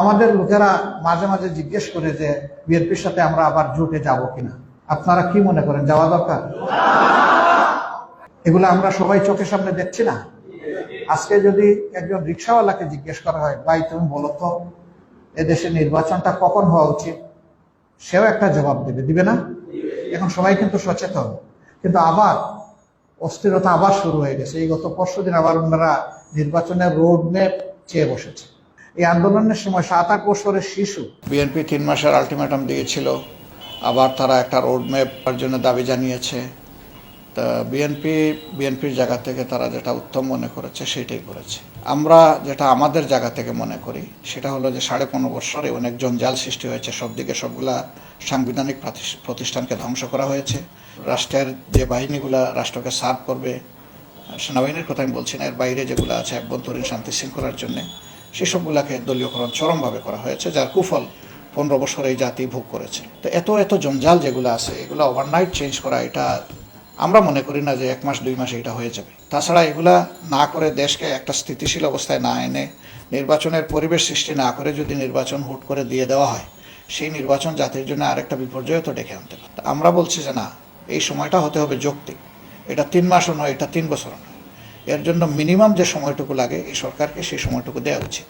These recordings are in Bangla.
আমাদের লোকেরা মাঝে মাঝে জিজ্ঞেস করে যে, বিএনপির সাথে আমরা আবার জোটে যাব কিনা? আপনারা কি মনে করেন? যাওয়া দরকার? এগুলো আমরা সবাই চোখের সামনে দেখছি না। আজকে যদি একজন রিক্সাওয়ালাকে জিজ্ঞেস করা হয়, ভাই, তুমি বলো তো এদেশে নির্বাচনটা কখন হওয়া উচিত? সেও একটা জবাব দেবে। দিবে না? এখন সবাই কিন্তু সচেতন। কিন্তু আবার অস্থিরতা আবার শুরু হয়ে গেছে। এই গত পরশু দিন আবার ওনারা নির্বাচনের রোড ম্যাপ চেয়ে বসেছে। এই আন্দোলনের সময় সাত আট বছরের শিশু বিএনপি তিন মাসের আলটিমেটাম দিয়েছিল। আবার তারা একটা রোড ম্যাপের জন্য দাবি জানিয়েছে। তা বিএনপি বিএনপির জায়গা থেকে তারা যেটা উত্তম মনে করেছে সেটাই করেছে। আমরা যেটা আমাদের জায়গা থেকে মনে করি, সেটা হলো যে সাড়ে পনেরো বছরে অনেক জঞ্জাল সৃষ্টি হয়েছে, সব দিকে সবগুলা সাংবিধানিক প্রতিষ্ঠানকে ধ্বংস করা হয়েছে। রাষ্ট্রের যে বাহিনীগুলা রাষ্ট্রকে সার্ভ করবে, সেনাবাহিনীর কথা আমি বলছি না, এর বাইরে যেগুলো আছে, অভ্যন্তরীণ শান্তি শৃঙ্খলার জন্য। সেসবগুলাকে দলীয়করণ চরমভাবে করা হয়েছে, যার কুফল পনেরো বছর এই জাতি ভোগ করেছে। তো এত এত জঞ্জাল যেগুলো আছে, এগুলো ওভারনাইট চেঞ্জ করা, এটা আমরা মনে করি না যে এক মাস, দুই মাসে এটা হয়ে যাবে। তাছাড়া এগুলা না করে দেশকে একটা স্থিতিশীল অবস্থায় না এনে নির্বাচনের পরিবেশ সৃষ্টি না করে যদি নির্বাচন হুট করে দিয়ে দেওয়া হয়, সেই নির্বাচন জাতির জন্য আরেকটা বিপর্যয় তো ডেকে আনতে পারে আমরা বলছি যে না, এই সময়টা হতে হবে যৌক্তিক। এটা তিন মাসও নয়, এটা তিন বছরও নয়। এর জন্য মিনিমাম যে সময়টুকু লাগে এই সরকারকে সেই সময়টুকু দেওয়া উচিত।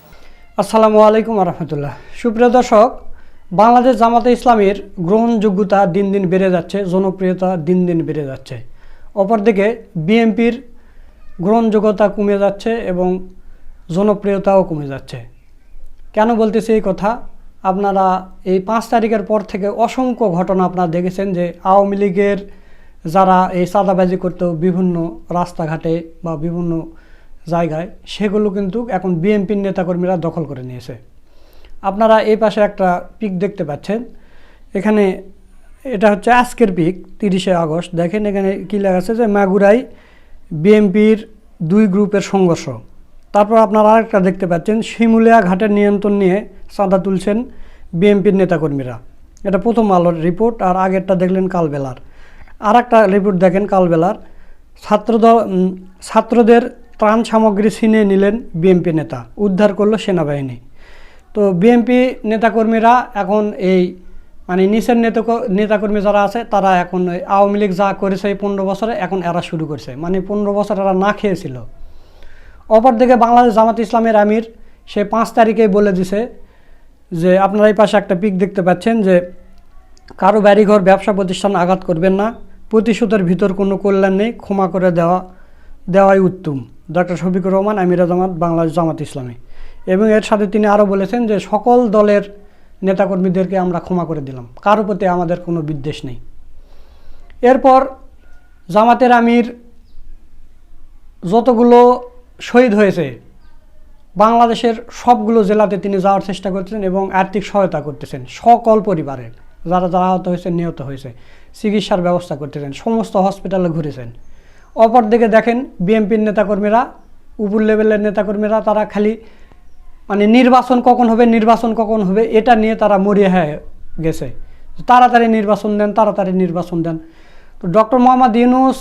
আসসালামু আলাইকুম রহমতুল্লাহ। সুপ্রিয় দর্শক, বাংলাদেশ জামাতে ইসলামের গ্রহণযোগ্যতা দিন দিন বেড়ে যাচ্ছে, জনপ্রিয়তা দিন দিন বেড়ে যাচ্ছে। অপরদিকে বিএনপির গ্রহণযোগ্যতা কমে যাচ্ছে এবং জনপ্রিয়তাও কমে যাচ্ছে। কেন বলতেছি এই কথা? আপনারা এই পাঁচ তারিখের পর থেকে অসংখ্য ঘটনা আপনারা দেখেছেন যে আওয়ামী লীগের যারা এই চাঁদাবাজি করতো বিভিন্ন রাস্তাঘাটে বা বিভিন্ন জায়গায়, সেগুলো কিন্তু এখন বিএনপির নেতাকর্মীরা দখল করে নিয়েছে। আপনারা এই পাশে একটা পিক দেখতে পাচ্ছেন। এখানে এটা হচ্ছে আজকের পিক, তিরিশে আগস্ট। দেখেন এখানে কী লেখা আছে যে মাগুরাই বিএনপির দুই গ্রুপের সংঘর্ষ। তারপর আপনারা আরেকটা দেখতে পাচ্ছেন, শিমুলিয়া ঘাটের নিয়ন্ত্রণ নিয়ে চাঁদা তুলছেন বিএনপির নেতাকর্মীরা। এটা প্রথম আলোর রিপোর্ট, আর আগেরটা দেখলেন কালবেলার। আর একটা রিপোর্ট দেখেন কালবেলার। ছাত্রদল ছাত্রদের ত্রাণ সামগ্রী ছিনিয়ে নিলেন বিএনপি নেতা। উদ্ধার করল সেনাবাহিনী। তো বিএনপি নেতাকর্মীরা এখন এই মানে নিচের নেতা নেতাকর্মী যারা আছে, তারা এখন ওই আওয়ামী লীগ যা করেছে এই পনেরো বছরে এখন এরা শুরু করছে। মানে পনেরো বছর এরা না খেয়েছিল। অপরদিকে বাংলাদেশ জামাত ইসলামের আমির, সে পাঁচ তারিখে বলে দিছে যে, আপনারা এই পাশে একটা পিক দেখতে পাচ্ছেন যে, কারও বাড়িঘর, ব্যবসা প্রতিষ্ঠান আঘাত করবেন না। প্রতিশোধের ভিতর কোনো কল্যাণ নেই, ক্ষমা করে দেওয়া, দেওয়াই উত্তম। ডক্টর শফিকুর রহমান, আমিরা জামাত বাংলাদেশ জামাত ইসলামী। এবং এর সাথে তিনি আরও বলেছেন যে সকল দলের নেতাকর্মীদেরকে আমরা ক্ষমা করে দিলাম। কারও প্রতি আমাদের কোনো বিদ্বেষ নেই। এরপর জামাতের আমির যতগুলো শহীদ হয়েছে, বাংলাদেশের সবগুলো জেলাতে তিনি যাওয়ার চেষ্টা করতেছেন এবং আর্থিক সহায়তা করতেছেন সকল পরিবারের। যারা যারা আহত হয়েছে, নিহত হয়েছে। চিকিৎসার ব্যবস্থা করতেছেন, সমস্ত হসপিটালে ঘুরেছেন। অপরদিকে দেখেন বিএনপির নেতাকর্মীরা, উপর লেভেলের নেতাকর্মীরা, তারা খালি মানে নির্বাচন কখন হবে, নির্বাচন কখন হবে, এটা নিয়ে তারা মরিয়া হয়ে গেছে। তাড়াতাড়ি নির্বাচন দেন, তাড়াতাড়ি নির্বাচন দেন। তো ডক্টর মোহাম্মদ ইউনুস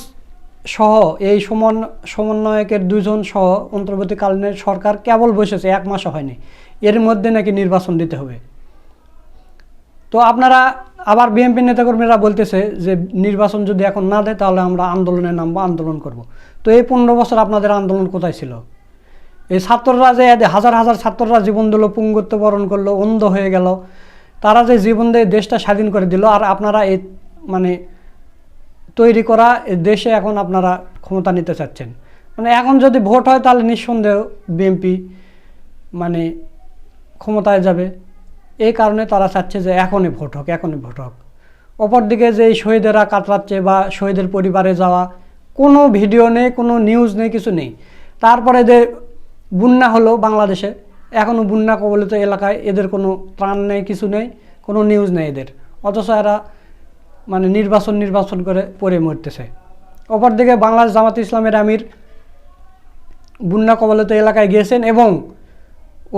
সহ এই সমন, সমন্বয়কের দুজন সহ অন্তর্বর্তীকালীন সরকার কেবল বসেছে, এক মাসও হয়নি। এর মধ্যে নাকি নির্বাচন দিতে হবে। তো আপনারা আবার বিএনপি নেতাকর্মীরা বলতেছে যে নির্বাচন যদি এখন না দেয়, তাহলে আমরা আন্দোলনে নামবো, আন্দোলন করব। তো এই পনেরো বছর আপনাদের আন্দোলন কোথায় ছিল? এই ছাত্ররা যে হাজার হাজার ছাত্ররা জীবন দিল, পুঙ্গত্ব বরণ করল, অন্ধ হয়ে গেল, তারা যে জীবন দিয়ে দেশটা স্বাধীন করে দিল, আর আপনারা এই মানে তৈরি করা দেশে এখন আপনারা ক্ষমতা নিতে চাচ্ছেন। মানে এখন যদি ভোট হয়, তাহলে নিঃসন্দেহ বিএনপি মানে ক্ষমতায় যাবে। এই কারণে তারা চাচ্ছে যে এখনই ভোট হোক, এখনই ভোট হোক। অপরদিকে যে শহীদেরা কাতরাচ্ছে বা শহীদের পরিবারে যাওয়া, কোনো ভিডিও নেই, কোনো নিউজ নেই, কিছু নেই। তারপরে যে বন্যা হলো বাংলাদেশে এখনও বন্যা কবলিত এলাকায় এদের কোনো ত্রাণ নেই, কিছু নেই, কোনো নিউজ নেই এদের। অথচ এরা মানে নির্বাচন নির্বাচন করে পড়ে মরতেছে। অপরদিকে বাংলাদেশ জামাত ইসলামের আমির বন্যা কবলিত এলাকায় গিয়েছেন এবং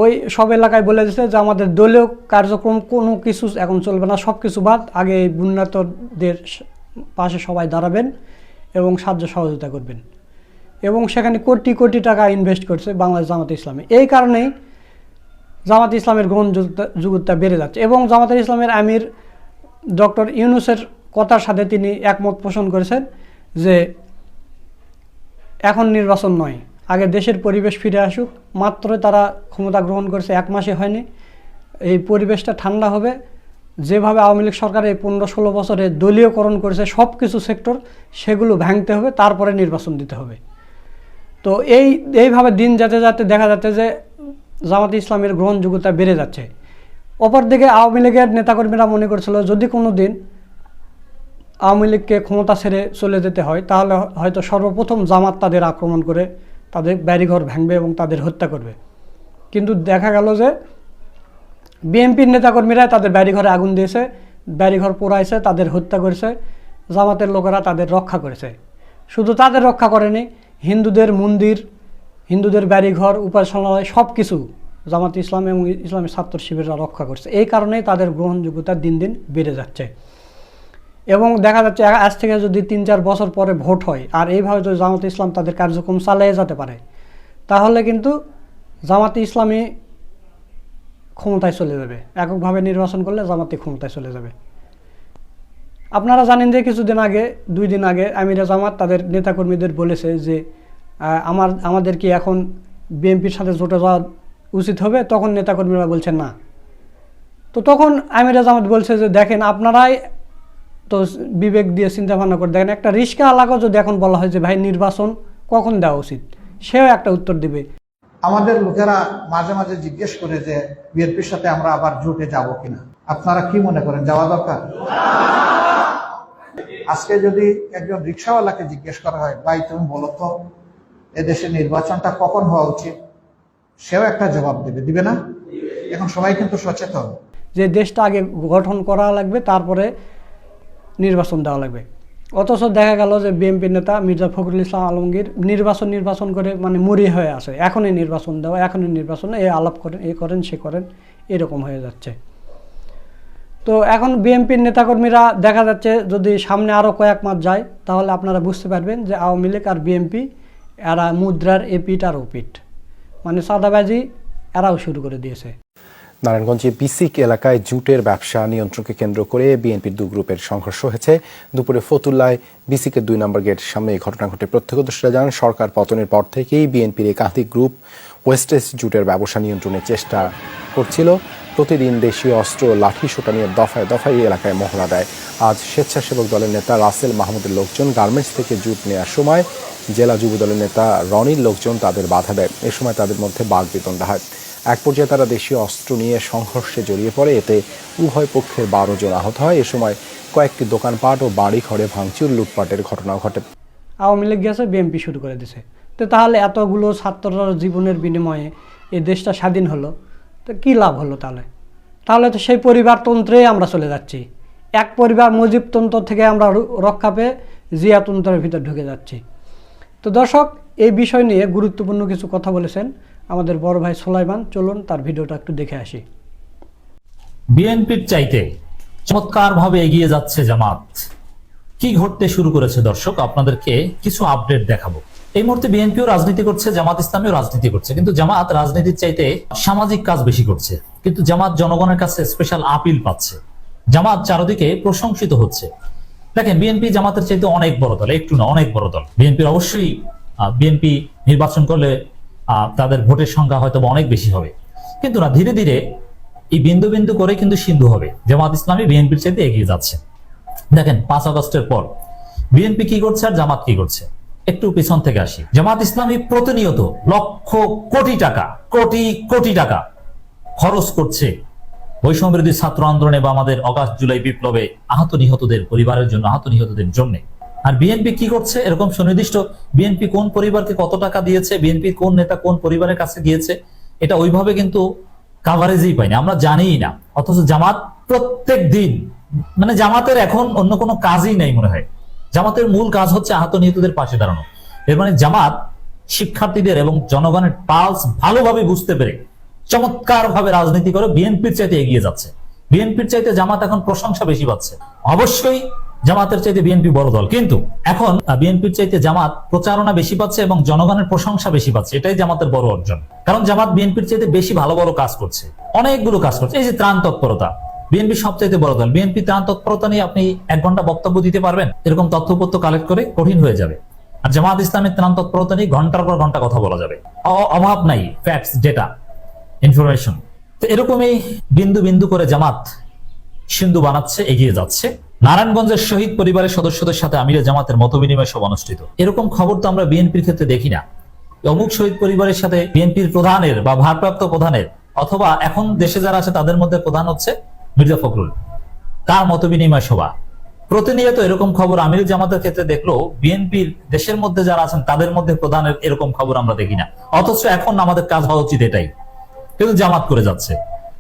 ওই সব এলাকায় বলে দিয়েছে যে আমাদের দলীয় কার্যক্রম কোনো কিছু এখন চলবে না সব কিছু বাদ, আগে এই পাশে সবাই দাঁড়াবেন এবং সাহায্য সহযোগিতা করবেন। এবং সেখানে কোটি কোটি টাকা ইনভেস্ট করছে বাংলাদেশ জামাত ইসলামী। এই কারণেই জামাত ইসলামের গ্রহণযোগ্যতা বেড়ে যাচ্ছে এবং জামাত ইসলামের আমির ডক্টর ইউনুসের কথার সাথে তিনি একমত পোষণ করেছেন যে এখন নির্বাচন নয়। আগে দেশের পরিবেশ ফিরে আসুক। মাত্র তারা ক্ষমতা গ্রহণ করেছে, এক মাসে হয়নি। এই পরিবেশটা ঠান্ডা হবে। যেভাবে আওয়ামী লীগ সরকার এই পনেরো ষোলো বছরে দলীয়করণ করেছে সব কিছু সেক্টর, সেগুলো ভাঙতে হবে, তারপরে নির্বাচন দিতে হবে। তো এই, এইভাবে দিন যেতে যেতে দেখা যাচ্ছে যে জামাত ইসলামের গ্রহণযোগ্যতা বেড়ে যাচ্ছে। অপরদিকে আওয়ামী লীগের নেতাকর্মীরা মনে করছিল, যদি কোনো দিন আওয়ামী লীগকে ক্ষমতা ছেড়ে চলে যেতে হয়, তাহলে হয়তো সর্বপ্রথম জামাত তাদের আক্রমণ করে তাদের ব্যারিঘর ভাঙবে এবং তাদের হত্যা করবে। কিন্তু দেখা গেল যে বিএনপির নেতাকর্মীরা তাদের ব্যারিঘরে আগুন দিয়েছে ব্যারিঘর পোড়াইছে, তাদের হত্যা করেছে, জামাতের লোকেরা তাদের রক্ষা করেছে। শুধু তাদের রক্ষা করেনি, হিন্দুদের মন্দির, হিন্দুদের ব্যারিঘর উপাসনালয় সব কিছু জামাত ইসলাম এবং ইসলামী ছাত্র শিবিররা রক্ষা করছে। এই কারণেই তাদের গ্রহণযোগ্যতা দিন দিন বেড়ে যাচ্ছে। এবং দেখা যাচ্ছে আজ থেকে যদি তিন চার বছর পরে ভোট হয়, আর এইভাবে যদি জামাত ইসলাম তাদের কার্যক্রম চালিয়ে যেতে পারে, তাহলে কিন্তু জামাতে ইসলামী ক্ষমতায় চলে যাবে। এককভাবে নির্বাচন করলে জামাতি ক্ষমতায় চলে যাবে। আপনারা জানেন যে কিছুদিন আগে, দুই দিন আগে আমিরা জামাত তাদের নেতাকর্মীদের বলেছে যে আমার, আমাদের কি এখন বিএনপির সাথে জোটে যাওয়া উচিত হবে? তখন নেতাকর্মীরা বলছেন না। তো তখন আমিরা জামাত বলছে যে, দেখেন আপনারাই তো বিবেক দিয়ে চিন্তা ভাবনা করে দেখেন একটা রিস্কা এলাকা যদি এখন বলা হয় যে ভাই নির্বাচন কখন দেওয়া উচিত? সেও একটা উত্তর দিবে। আমাদের লোকেরা মাঝে মাঝে জিজ্ঞেস করে যে বিএনপির সাথে আমরা আবার জোটে যাব কিনা। আপনারা কি মনে করেন? যাওয়া দরকার? আজকে যদি একজন রিক্সাওয়ালাকে জিজ্ঞেস করা হয় ভাই তুমি বলো তো এদেশে নির্বাচনটা কখন হওয়া উচিত? সেও একটা জবাব দেবে। দিবে না? এখন সবাই কিন্তু সচেতন। যে দেশটা আগে গঠন করা লাগবে তারপরে নির্বাচন দেওয়া লাগবে। অথচ দেখা গেল যে বিএনপি নেতা মির্জা ফখরুল ইসলাম আলমগীর নির্বাচন নির্বাচন করে মানে মরি হয়ে আছে। এখনই নির্বাচন দেওয়া, এখনই নির্বাচন এ আলাপ করেন, এ করেন, সে করেন, এরকম হয়ে যাচ্ছে। তো এখন বিএনপির নেতাকর্মীরা দেখা যাচ্ছে যদি সামনে আরও কয়েক মাস যায়, তাহলে আপনারা বুঝতে পারবেন যে আওয়ামী লীগ আর বিএনপি, এরা মুদ্রার এপিট আর ওপিট মানে সাদাবাজি এরাও শুরু করে দিয়েছে। নারায়ণগঞ্জে বিসিক এলাকায় জুটের ব্যবসা নিয়ন্ত্রণকে কেন্দ্র করে বিএনপির দু গ্রুপের সংঘর্ষ হয়েছে। দুপুরে ফতুল্লায় বিসিকের দুই নম্বর গেট সামনে এই ঘটনা ঘটে। প্রত্যক্ষদর্শীরা জানান, সরকার পতনের পর থেকেই বিএনপির একাধিক গ্রুপ ওয়েস্টেজ জুটের ব্যবসা নিয়ন্ত্রণের চেষ্টা করছিল। প্রতিদিন দেশীয় অস্ত্র, লাঠি সোটা নিয়ে দফায় দফায় এই এলাকায় মহড়া দেয়। আজ স্বেচ্ছাসেবক দলের নেতা রাসেল মাহমুদের লোকজন গার্মেন্টস থেকে জুট নেওয়ার সময় জেলা যুব দলের নেতা রনির লোকজন তাদের বাধা দেয়। এ সময় তাদের মধ্যে বাঘ বিতণ্ডা হয়। এক পর্যায়ে তারা দেশীয় অস্ত্র নিয়ে সংঘর্ষে জড়িয়ে পড়ে। এতে উভয় পক্ষের বারো জন আহত হয়। এ সময় কয়েকটি দোকানপাট ও বাড়ি ঘরে ভাঙচুর, লুটপাটের ঘটনাও ঘটে। আওয়ামী লীগ গেছে বিএনপি শুরু করে দিছে। তো তাহলে এতগুলো ছাত্ররা জীবনের বিনিময়ে এই দেশটা স্বাধীন হলো? তো কী লাভ হলো তাহলে? তাহলে তো সেই পরিবারতন্ত্রেই আমরা চলে যাচ্ছি। এক পরিবার মুজিবতন্ত্র থেকে আমরা রক্ষা পেয়ে জিয়াতন্ত্রের ভিতর ঢুকে যাচ্ছি। তো দর্শক, এই বিষয় নিয়ে গুরুত্বপূর্ণ কিছু কথা বলেছেন। আমাদের বড় ভাই সোলাইমান, চলুন তার ভিডিওটা একটু দেখে আসি। বিএনপির চাইতে চমৎকার ভাবে এগিয়ে যাচ্ছে জামাত। কি ঘটতে শুরু করেছে দর্শক? আপনাদেরকে কিছু আপডেট দেখাবো। এই মুহূর্তে বিএনপিও রাজনীতি করছে, জামাত ইসলামীও রাজনীতি করছে। কিন্তু জামাত রাজনীতির চাইতে সামাজিক কাজ বেশি করছে। কিন্তু জামাত জনগণের কাছে স্পেশাল আপিল পাচ্ছে। জামাত চারদিকে প্রশংসিত হচ্ছে। দেখেন, বিএনপি জামাতের চাইতে অনেক বড় দল, একটু না, অনেক বড় দল। বিএনপির অবশ্যই বিএনপি নির্বাচন করলে তাদের ভোটের সংখ্যা হয়তো অনেক বেশি হবে। কিন্তু না, ধীরে ধীরে এই বিন্দু বিন্দু করে কিন্তু সিন্ধু হবে। জামাত ইসলামী বিএনপির চাইতে এগিয়ে যাচ্ছে। দেখেন, পাঁচ আগস্টের পর বিএনপি কি করছে আর জামাত কি করছে? একটু পিছন থেকে আসি। জামাত ইসলামী প্রতিনিয়ত লক্ষ কোটি টাকা, কোটি কোটি টাকা খরচ করছে। বৈষম্য ছাত্র আন্দোলনে বা আমাদের অগাস্ট, জুলাই বিপ্লবে আহত নিহতদের, পরিবারের জন্য আহত নিহতদের জন্য। আর বিএনপি কি করছে? এরকম সুনির্দিষ্ট বিএনপি কোন পরিবারকে কত টাকা দিয়েছে বিএনপি কোন নেতা কোন পরিবারের কাছে গিয়েছে, এটা ওইভাবে কিন্তু কাভারেজই পাইনি আমরা জানিই না। অথচ জামাত প্রত্যেক দিন মানে জামাতের এখন অন্য কোনো কাজই নেই মনে হয়। জামাতের মূল কাজ হচ্ছে আহত নিহতদের পাশে দাঁড়ানো। এর মানে জামাত শিক্ষার্থীদের এবং জনগণের পালস ভালোভাবে বুঝতে পেরে চমৎকার ভাবে রাজনীতি করে বিএনপির চাইতে এগিয়ে যাচ্ছে। বিএনপির চাইতে জামাত এখন প্রশংসা বেশি পাচ্ছে। অবশ্যই জামাতের চাইতে বিএনপি বড় দল। কিন্তু এখন বিএনপির চাইতে জামাত প্রচারণা বেশি পাচ্ছে এবং জনগণের প্রশংসা বেশি পাচ্ছে। এটাই জামাতের বড় অর্জন। কারণ জামাত বিএনপির চাইতে বেশি ভালো ভালো কাজ করছে। অনেকগুলো কাজ করছে। এই যে ত্রাণ তৎপরতা। বিএনপি সবচাইতে বড় দল। বিএনপি ত্রাণ তৎপরতা নিয়ে আপনি এক ঘণ্টা বক্তব্য দিতে পারবেন। এরকম তথ্যপত্র কালেক্ট করে কঠিন হয়ে যাবে। আর জামাত ইসলামের ত্রাণ তৎপরতা নিয়ে ঘণ্টার পর ঘণ্টা কথা বলা যাবে। অভাব নাই। ফ্যাক্টস ডেটা ইনফরমেশন তো এরকমই বিন্দু বিন্দু করে জামাত সিন্ধু বানাচ্ছে, এগিয়ে যাচ্ছে। নারায়ণগঞ্জের শহীদ পরিবারের সদস্যদের সাথে আমিরে জামাতের মত বিনিময় সভা অনুষ্ঠিত। এরকম খবর তো আমরা বিএনপির ক্ষেত্রে দেখি না। অমুক শহীদ পরিবারের সাথে বিএনপির প্রধানের বা ভারপ্রাপ্ত প্রধানের অথবা এখন দেশে যারা আছে তাদের মধ্যে প্রধান হচ্ছে মির্জা ফখরুল। তার মত বিনিময় সভা। প্রতিনিয়ত এরকম খবর আমির জামাতের ক্ষেত্রে দেখল বিএনপির দেশের মধ্যে যারা আছেন তাদের মধ্যে প্রধানের এরকম খবর আমরা দেখি না। অথচ এখন আমাদের কাজ হওয়া উচিত এটাই। কিন্তু জামাত করে যাচ্ছে।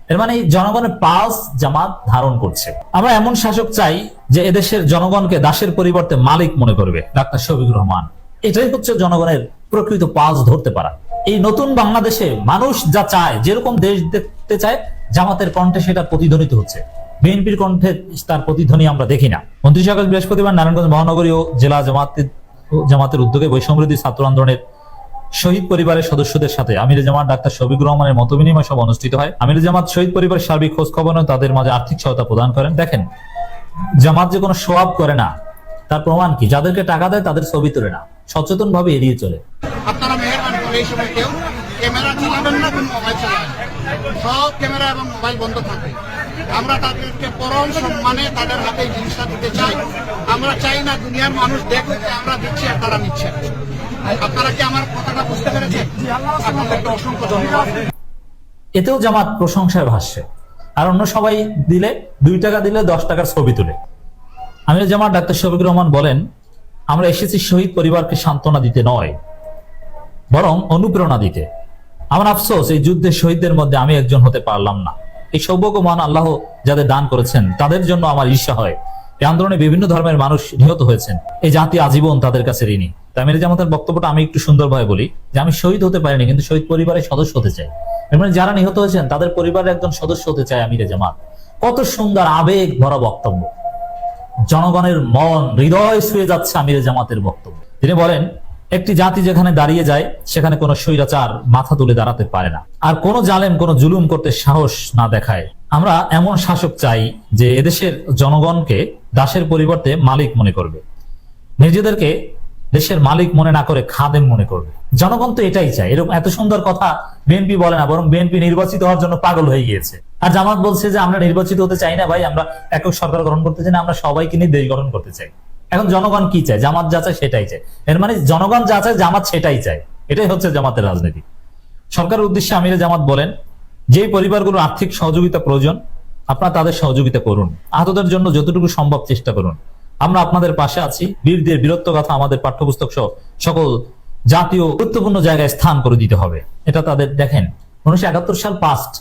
এর মানে জনগণের পালস জামাত ধারণ করছে। আমরা এমন শাসক চাই যে এদেশের জনগণকে দাসের পরিবর্তে মালিক মনে করবে, ডাক্তার শফিকুর রহমান। এটাই হচ্ছে জনগণের প্রকৃত পালস ধরতে পারা। এই নতুন বাংলাদেশে মানুষ যা চায়, যেরকম দেশ দেখতে চায়, জামাতের কণ্ঠে সেটা প্রতিধ্বনিত হচ্ছে। বিএনপির কণ্ঠে তার প্রতিধ্বনি আমরা দেখি না। উনত্রিশ আগস্ট বৃহস্পতিবার নারায়ণগঞ্জ মহানগরী ও জেলা জামাতের জামাতের উদ্যোগে বৈষম্যবিরোধী ছাত্র আন্দোলনের শহীদ পরিবারের সদস্যদের সাথে আমির জামাত, ডাক্তার শফিকুর রহমানের মত বিনিময় সভা অনুষ্ঠিত হয়। আমির জামাত, শহীদ পরিবারের সার্বিক খোঁজ খবর তাদের মাঝে আর্থিক সহায়তা প্রদান করেন। দেখেন, জামাত যে কোনো সোয়াব করে না, তার প্রমাণ কি? যাদেরকে টাকা দেয়, তাদের ছবি তোলে না। সচেতন ভাবে এড়িয়ে চলে। আমরা চাই। আমরা চাই না দুনিয়ার মানুষ দেখুক আমরা দিচ্ছি আর তারা নিচ্ছে এতেও জামাত প্রশংসায় ভাসছে আর অন্য সবাই দিলে, দুই টাকা দিলে দশ টাকার ছবি তুলে। আমির জামাত ডাক্তার শফিকুর রহমান বলেন, আমরা এসেছি শহীদ পরিবারকে সান্ত্বনা দিতে নয়, বরং অনুপ্রেরণা দিতে। আমার আফসোস, এই যুদ্ধে শহীদদের মধ্যে আমি একজন হতে পারলাম না। এই সৌভাগ্য মহান আল্লাহ যাদের দান করেছেন, তাদের জন্য আমার ঈর্ষা হয়। এই আন্দোলনে বিভিন্ন ধর্মের মানুষ নিহত হয়েছেন। এই জাতি আজীবন তাদের কাছে ঋণী। তাই মেরে জামাতের বক্তব্যটা আমি একটু সুন্দরভাবে বলি যে আমি শহীদ হতে পারিনি, কিন্তু শহীদ পরিবারের সদস্য হতে চাই। মানে যারা নিহত হয়েছেন, তাদের পরিবারের একজন সদস্য হতে চায় আমিরে জামাত। কত সুন্দর, আবেগ ভরা বক্তব্য। জনগণের মন, হৃদয় ছুঁয়ে যাচ্ছে আমিরে জামাতের বক্তব্য। তিনি বলেন, একটি জাতি যেখানে দাঁড়িয়ে যায়, সেখানে কোনো স্বৈরাচার মাথা তুলে দাঁড়াতে পারে না। আর কোন জালেম, কোন জুলুম করতে সাহস না দেখায়। আমরা এমন শাসক চাই যে এদেশের জনগণকে দাসের পরিবর্তে মালিক মনে করবে। নিজেদেরকে দেশের মালিক মনে না করে খাদেম মনে করবে। জনগণ তো এটাই চায়। এরকম এত সুন্দর কথা বিএনপি বলে না, বরং বিএনপি নির্বাচিত হওয়ার জন্য পাগল হয়ে গিয়েছে। আর জামাত বলছে যে, আমরা নির্বাচিত হতে চাই না ভাই, আমরা একক সরকার গঠন করতে চাই না, আমরা সবাইকে নিয়ে দেশ গঠন করতে চাই। এখন জনগণ কি চায়? জামাত যা চায় সেটাই চায়। এর মানে জনগণ যা চায়, জামাত সেটাই চায়। এটাই হচ্ছে জামাতের রাজনীতি। সরকারের উদ্দেশ্যে আমিরে জামাত বলেন যে পরিবারগুলো আর্থিক সহযোগিতা প্রয়োজন, আপনারা তাদের সহযোগিতা করুন। আহতদের জন্য যতটুকু সম্ভব চেষ্টা করুন। আমরা আপনাদের পাশে আছি। বীরদের বীরত্ব কথা আমাদের পাঠ্যপুস্তক সহ সকল জাতীয় গুরুত্বপূর্ণ জায়গায় স্থান করে দিতে হবে। এটা তাদের দেখেন, উনিশশো একাত্তর সাল পাস্ট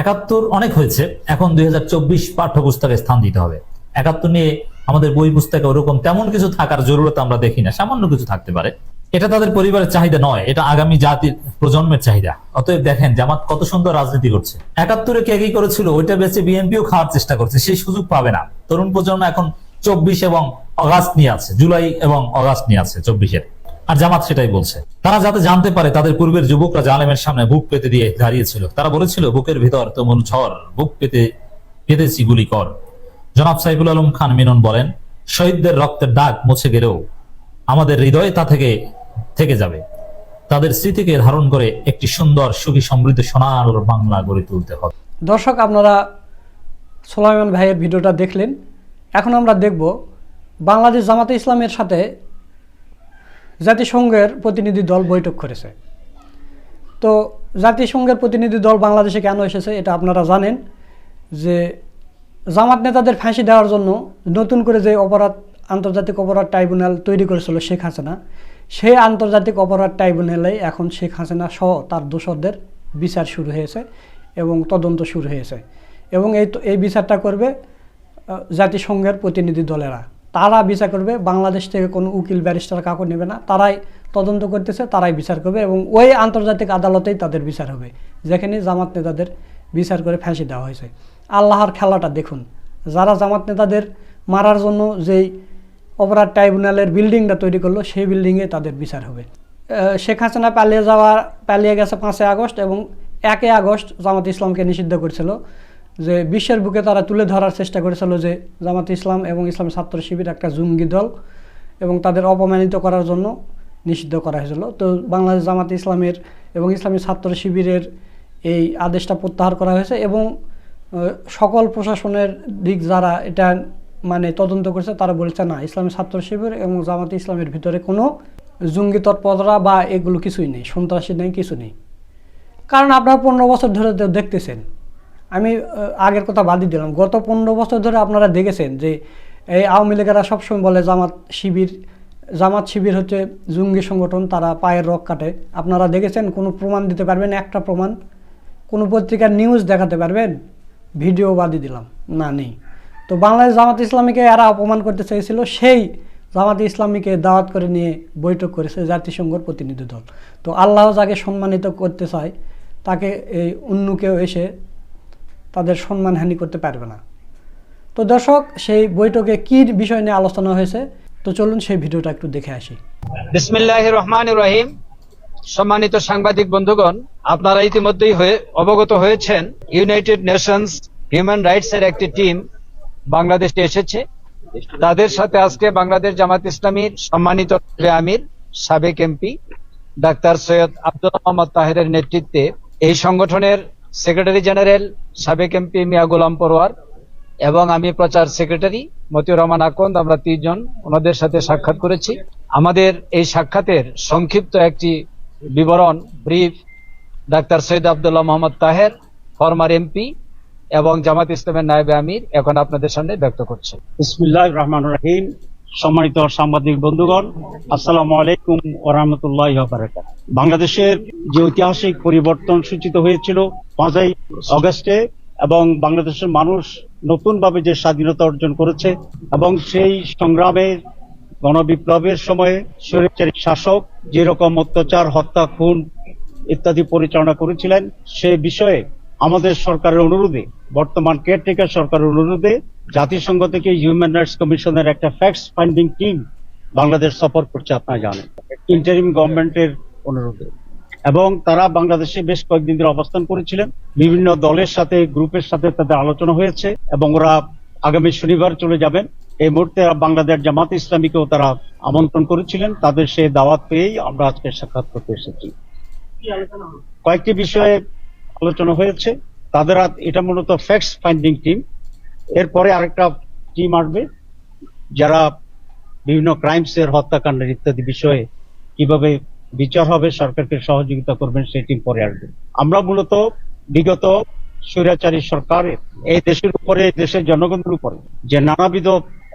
একাত্তর অনেক হয়েছে, এখন দুই হাজার চব্বিশ পাঠ্যপুস্তকে স্থান দিতে হবে। একাত্তর নিয়ে আমাদের বই পুস্তকে ওরকম তেমন কিছু থাকার জরুরত আমরা দেখি না, সামান্য কিছু থাকতে পারে। এটা তাদের পরিবারের চাহিদা নয়, এটা আগামী জাতির প্রজন্মের চাহিদা। অতএব দেখেন, জামাত কত সুন্দর রাজনীতি করছে। একাত্তরে কে কি করেছিল, ওইটা বেঁচে বিএনপিও খাওয়ার চেষ্টা করছে সেই সুযোগ পাবে না। তরুণ প্রজন্ম এখন চব্বিশ এবং অগাস্ট নিয়ে আছে, জুলাই এবং অগাস্ট নিয়ে আছে চব্বিশের। আর জামাত সেটাই বলছে। তারা যাতে জানতে পারে, তাদের পূর্বের যুবকরা জালেমের সামনে বুক পেতে দিয়ে দাঁড়িয়েছিল। তারা বলেছিল, বুকের ভিতর তুমুল ঝড়, বুক পেতে, পেতেছি গুলি কর। জনাব সাইফুল আলম খান মিনন বলেন, শহীদদের রক্তের দাগ মুছে গেলেও আমাদের হৃদয়ে তা থেকে থেকে যাবে। তাদের স্মৃতিকে ধারণ করে একটি সুন্দর সুখী সমৃদ্ধ সোনার বাংলা গড়ে তুলতে হবে। দর্শক, আপনারা সোলাইমান ভাইয়ের ভিডিওটা দেখলেন। এখন আমরা দেখব বাংলাদেশ জামাতে ইসলামের সাথে জাতিসংঘের প্রতিনিধি দল বৈঠক করেছে। তো জাতিসংঘের প্রতিনিধি দল বাংলাদেশে কেন এসেছে এটা আপনারা জানেন যে জামাত নেতাদের ফাঁসি দেওয়ার জন্য নতুন করে যে অপরাধ, আন্তর্জাতিক অপরাধ ট্রাইব্যুনাল তৈরি করেছিল শেখ হাসিনা, সেই আন্তর্জাতিক অপরাধ ট্রাইব্যুনালে এখন শেখ হাসিনা সহ তার দোষরদের বিচার শুরু হয়েছে এবং তদন্ত শুরু হয়েছে। এবং এই এই বিচারটা করবে জাতিসংঘের প্রতিনিধি দলেরা। তারা বিচার করবে, বাংলাদেশ থেকে কোনো উকিল, ব্যারিস্টার কাউকে নেবে না। তারাই তদন্ত করতেছে, তারাই বিচার করবে এবং ওই আন্তর্জাতিক আদালতেই তাদের বিচার হবে। যেখানে জামাত নেতাদের বিচার করে ফাঁসি দেওয়া হয়েছে। আল্লাহর খেলাটা দেখুন। যারা জামাত নেতাদের মারার জন্য যেই অপরাধ ট্রাইব্যুনালের বিল্ডিংটা তৈরি করল, সেই বিল্ডিংয়ে তাদের বিচার হবে। শেখ হাসিনা পালিয়ে যাওয়া, পালিয়ে গেছে পাঁচই আগস্ট এবং একই আগস্ট জামাত ইসলামকে নিষিদ্ধ করেছিল। যে বিশ্বের বুকে তারা তুলে ধরার চেষ্টা করেছিল যে জামাত ইসলাম এবং ইসলাম ছাত্র শিবির একটা জঙ্গি দল এবং তাদের অপমানিত করার জন্য নিষিদ্ধ করা হয়েছিল। তো বাংলাদেশ জামাত ইসলামের এবং ইসলামী ছাত্র শিবিরের এই আদেশটা প্রত্যাহার করা হয়েছে এবং সকল প্রশাসনের দিক যারা এটা মানে তদন্ত করেছে তারা বলছে, না, ইসলামী ছাত্র শিবির এবং জামাত ইসলামের ভিতরে কোনো জঙ্গি তৎপরতা বা এগুলো কিছুই নেই, সন্ত্রাসী নেই, কিছু নেই। কারণ আপনারা পনেরো বছর ধরে দেখতেছেন। আমি আগের কথা বাদই দিলাম। গত পনেরো বছর ধরে আপনারা দেখেছেন যে, এই আওয়ামী লীগেরা সবসময় বলে জামাত শিবির জামাত শিবির হচ্ছে জঙ্গি সংগঠন, তারা পায়ের রক কাটে। আপনারা দেখেছেন, কোনো প্রমাণ দিতে পারবেন, একটা প্রমাণ। কোনো পত্রিকার নিউজ দেখাতে পারবেন? ভিডিও বাদই দিলাম। না, নেই। তো বাংলাদেশ জামাত ইসলামীকে এরা অপমান করতে চেয়েছিল, সেই জামাত ইসলামীকে দাওয়াত করে নিয়ে বৈঠক করেছে জাতিসংঘর প্রতিনিধি দল। তো আল্লাহ যাকে সম্মানিত করতে চায়, তাকে এই অন্য কেউ এসে তাদের সম্মানহানি করতে পারবে না। তো দর্শক, সেই বৈঠকে কি বিষয় নিয়ে আলোচনা হয়েছে? তো চলুন সেই ভিডিওটা একটু দেখে আসি। বিসমিল্লাহ রহমান রহিম। সম্মানিত সাংবাদিক বন্ধুগণ, আপনারা ইতিমধ্যেই হয়ে, অবগত হয়েছেন ইউনাইটেড নেশনস হিউম্যান রাইটস এর একটি টিম বাংলাদেশে এসেছে। তাদের সাথে আজকে বাংলাদেশ জামাত ইসলামীর সম্মানিত আমির, সাবেক এমপি ডাক্তার সৈয়দ আব্দুল মোহাম্মদ তাহেরের নেতৃত্বে এই সংগঠনের সেক্রেটারি জেনারেল সাবেক এমপি মিয়া গোলাম পরোয়ার এবং আমি প্রচার সেক্রেটারি মতিউর রহমান আকন্দ, আমরা তিনজন ওনাদের সাথে সাক্ষাৎ করেছি। আমাদের এই সাক্ষাতের সংক্ষিপ্ত একটি বিবরণ brief doctor Syed Abdullah Mohammad Taher former MP এবং জামাত ইসলামের নায়েবে আমির, এখন আপনাদের সামনে ব্যক্ত করছে। বিসমুল্লাহ রহমান রহিম। সম্মানিত সাংবাদিক বন্ধুগণ, আসসালামু আলাইকুম ওরহামতুল্লাহ বাংলাদেশের যে ঐতিহাসিক পরিবর্তন সূচিত হয়েছিল পাঁচই অগস্টে এবং বাংলাদেশের মানুষ নতুনভাবে যে স্বাধীনতা অর্জন করেছে এবং সেই সংগ্রামে গণবিপ্লবের সময়ে স্বৈরাচারী শাসক যেরকম অত্যাচার, হত্যা, খুন ইত্যাদি পরিচালনা করেছিলেন, সে বিষয়ে আমাদের সরকারের অনুরোধে, বর্তমান কেয়ারটেকার সরকারের অনুরোধে জাতিসংঘ থেকে হিউম্যান রাইটস কমিশনের একটা ফ্যাক্টস ফাইন্ডিং টিম বাংলাদেশ সফর করছে, আপনারা জানেন। ইন্টারিম গভর্নমেন্টের অনুরোধে। এবং তারা বাংলাদেশে বেশ কয়েকদিন ধরে অবস্থান করেছিলেন। বিভিন্ন দলের সাথে, গ্রুপের সাথে তাদের আলোচনা হয়েছে এবং ওরা আগামী শনিবার চলে যাবেন। এই মুহূর্তে বাংলাদেশ জামাত ইসলামীকেও তারা আমন্ত্রণ করেছিলেন। তাদের সেই দাওয়াত পেয়েই আমরা আজকে সাক্ষাৎ করতে এসেছি। কয়েকটি বিষয়ে আলোচনা হয়েছে। তাদের হাত- এটা মূলত ফ্যাক্টস ফাইন্ডিং টিম এরপরে আরেকটা টিম আসবে, যারা বিভিন্ন ক্রাইমস এর হত্যাকাণ্ডের ইত্যাদি বিষয়ে কীভাবে বিচার হবে, সরকারকে সহযোগিতা করবেন, সেই টিম পরে আসবে। আমরা মূলত বিগত স্বৈরাচারী সরকারের, এই দেশের উপরে দেশের জনগণের উপরে যে নানাবিধ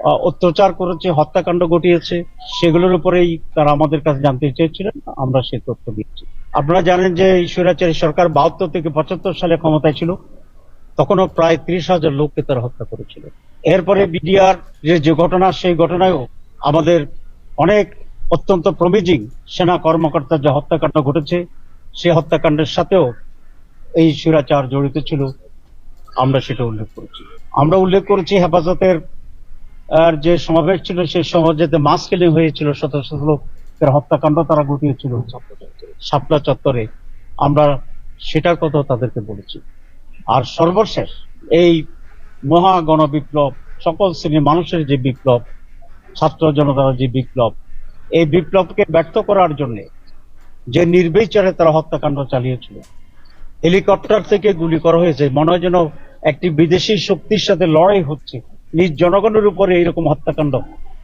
অত্যাচার করেছে, হত্যাকাণ্ড ঘটিয়েছে, সেগুলোর উপরেই তারা আমাদের কাছে জানতে চেয়েছিলেন, আমরা সে তথ্য দিচ্ছি। আপনারা জানেন যে স্বৈরাচারী সরকার বাহাত্তর থেকে পঁচাত্তর সালে ক্ষমতায় ছিল, তখনও প্রায় ত্রিশ হাজার লোককে তারা হত্যা করেছিল। এরপরে বিডিআর যে যে ঘটনা, সেই ঘটনায়ও আমাদের অনেক অত্যন্ত প্রমিজিং সেনা কর্মকর্তার যে হত্যাকাণ্ড ঘটেছে সেই হত্যাকাণ্ডের সাথেও এই সুরাচার জড়িত ছিল। আমরা সেটা উল্লেখ করেছি। আমরা উল্লেখ করেছি হেফাজতের আর যে সমাবেশ ছিল সেই সমাজেতে মাস কিলিং হয়েছিল, শত শত লোকের হত্যাকাণ্ড তারা ঘটিয়েছিল শাপলা চত্বরে। আমরা সেটার কথা তাদেরকে বলেছি। আর সর্বশেষ, এই মহা গণবিপ্লব, সকল শ্রেণির মানুষের যে বিপ্লব, ছাত্র জনতার যে বিপ্লব, এই বিপ্লবকে ব্যর্থ করার জন্য যে নির্বিচারে তারা হত্যাকাণ্ড চালিয়েছিল, হেলিকপ্টার থেকে গুলি করা হয়েছে, মনে হয় যেন একটি বিদেশি শক্তির সাথে লড়াই হচ্ছে। নিজ জনগণের উপরে এইরকম হত্যাকাণ্ড।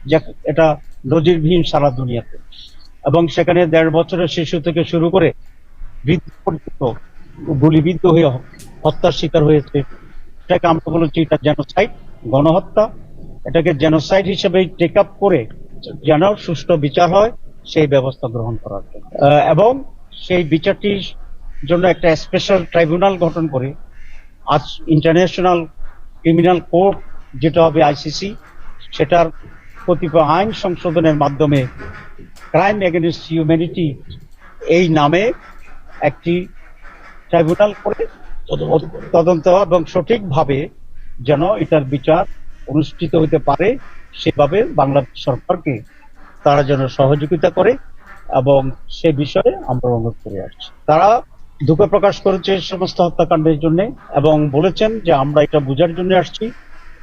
যা এটা নজিরবিহীন সারা দুনিয়াতে। এবং সেখানে দেড় বছরের শিশু থেকে শুরু করে বৃদ্ধ পর্যন্ত গুলিবিদ্ধ হয়ে হত্যার শিকার হয়েছে। এটাকে আমরা বলেছি এটা জেনোসাইড গণহত্যা। এটাকে জেনোসাইড হিসেবে টেক আপ করে যেন সুষ্ঠু বিচার হয়, সেই ব্যবস্থা গ্রহণ করার জন্য। এবং সেই বিচারটির জন্য একটা স্পেশাল ট্রাইব্যুনাল গঠন করে। আজ ইন্টারন্যাশনাল ক্রিমিনাল কোর্ট যেটা হবে আইসিসি সেটার কতিপয় আইন সংশোধনের মাধ্যমে ক্রাইম এগেনস্ট হিউম্যানিটি এই নামে একটি ট্রাইব্যুনাল করে তদন্ত এবং সঠিকভাবে যেন এটার বিচার অনুষ্ঠিত হতে পারে সেভাবে বাংলাদেশ সরকারকে তারা যেন সহযোগিতা করে এবং সে বিষয়ে আমরা অনুরোধ করে আসছি। তারা দুঃখ প্রকাশ করেছে সমস্ত হত্যাকাণ্ডের জন্য এবং বলেছেন যে আমরা এটা বোঝার জন্য আসছি।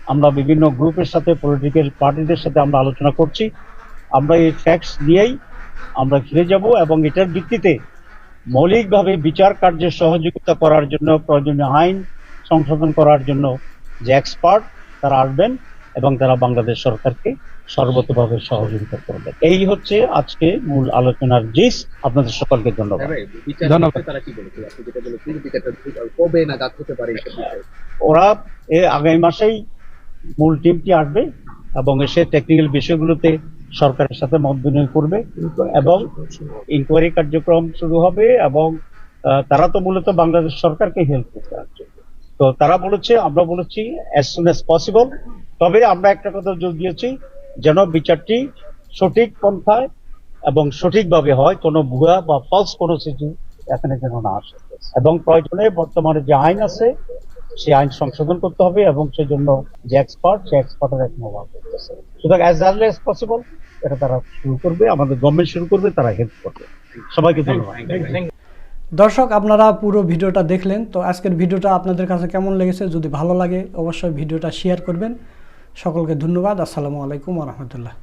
আমরা বিভিন্ন গ্রুপের সাথে পলিটিক্যাল পার্টিদের সাথে আমরা আলোচনা করছি। আমরা এই ফ্যাক্টস নিয়েই আমরা ঘিরে যাব এবং এটার ভিত্তিতে মৌলিকভাবে বিচার কার্যে সহযোগিতা করার জন্য প্রয়োজনীয় আইন সংশোধন করার জন্য যে এক্সপার্ট তারা আসবেন এবং তারা বাংলাদেশ সরকারকে সর্বতভাবে সহযোগিতা করবেন। এই হচ্ছে আজকে মূল আলোচনার জিস আপনাদের সকলকে ধন্যবাদ। বিষয়ে? ওরা এ আগামী মাসেই মূল টিমটি আসবে এবং এসে টেকনিক্যাল বিষয়গুলোতে সরকারের সাথে মত বিনিময় করবে এবং ইনকোয়ারি কার্যক্রম শুরু হবে এবং তারা তো মূলত বাংলাদেশ সরকারকে হেল্প করতে তো তারা বলেছে, আমরা বলেছি অ্যাজ সুন অ্যাজ পসিবল তবে আমরা একটা কথা জোর দিয়েছি, যেন বিচারটি সঠিক পন্থায় এবং সঠিকভাবে হয়, কোনো ভুয়া বা ফলস কোনো কিছু এখানে যেন না আসে। এবং প্রয়োজনে বর্তমানে যে আইন আছে সেই আইন সংশোধন করতে হবে এবং সেজন্য যে এক্সপার্ট সে এক্সপার্টের এখন অভাব করতেছে সুতরাং অ্যাজ আর্লি অ্যাজ পসিবল এটা তারা শুরু করবে আমাদের গভর্নমেন্ট শুরু করবে তারা হেল্প করবে। সবাইকে ধন্যবাদ। দর্শক আপনারা পুরো ভিডিওটা দেখলেন তো আজকের ভিডিওটা আপনাদের কাছে কেমন লেগেছে যদি ভালো লাগে অবশ্যই ভিডিওটা শেয়ার করবেন। সকলকে ধন্যবাদ আসসালামু আলাইকুম রহমতুল্লাহ।